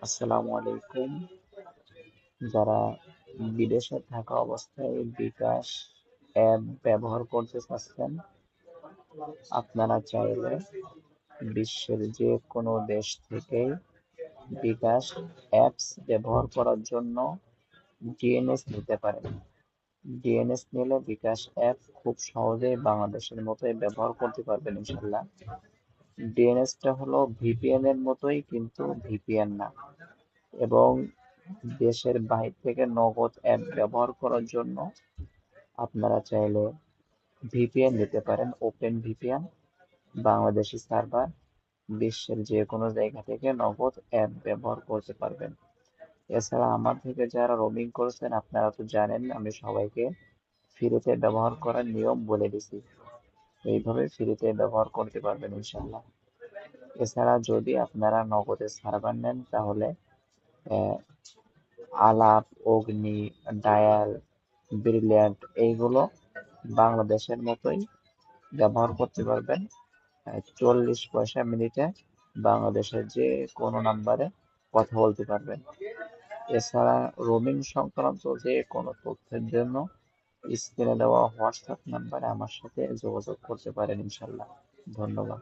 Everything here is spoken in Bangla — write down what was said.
আসসালামু আলাইকুম। যারা বিদেশে থাকা অবস্থায় বিকাশ অ্যাপ ব্যবহার করতে চাচ্ছেন, আপনারা চাইলে বিশ্বের যে কোনো দেশ থেকেই বিকাশ অ্যাপস ব্যবহার করার জন্য ডিএনএস নিতে পারেন। ডিএনএস নিলে বিকাশ অ্যাপ খুব সহজেই বাংলাদেশের মতোই ব্যবহার করতে পারবেন ইনশাল্লাহ ডিএনএসটা হলো ভিপিএন এর মতোই, কিন্তু ভিপিএন না। এবং দেশের বাইরে থেকে নগদ অ্যাপ ব্যবহার করার জন্য আপনারা চাইলে ভিপিএন নিতে পারেন ওপেন ভিপিএন বাংলাদেশি সার্ভার, বিশ্বের যে কোনো জায়গা থেকে নগদ অ্যাপ ব্যবহার করতে পারবেন। এছাড়া আমার থেকে যারা রোমিং করেছেন, আপনারা তো জানেন, আমি সবাইকে ফ্রিতে ব্যবহার করার নিয়ম বলে দিছি। এইভাবে ফ্রিতে ব্যবহার করতে পারবেন ইনশাল্লাহ এছাড়া যদি আপনারা নগদে সার্ভার নেন, তাহলে আলাপ, অগ্নি, ডায়াল, ব্রিলিয়ান্ট এইগুলো বাংলাদেশের মতোই ব্যবহার করতে পারবেন। চল্লিশ পয়সা মিনিটে বাংলাদেশের যে কোনো নাম্বারে কথা বলতে পারবেন। এছাড়া রোমিং সংক্রান্ত যে কোনো তথ্যের জন্য স্ক্রিনে দেওয়া হোয়াটসঅ্যাপ নাম্বারে আমার সাথে যোগাযোগ করতে পারেন ইনশাল্লাহ ধন্যবাদ।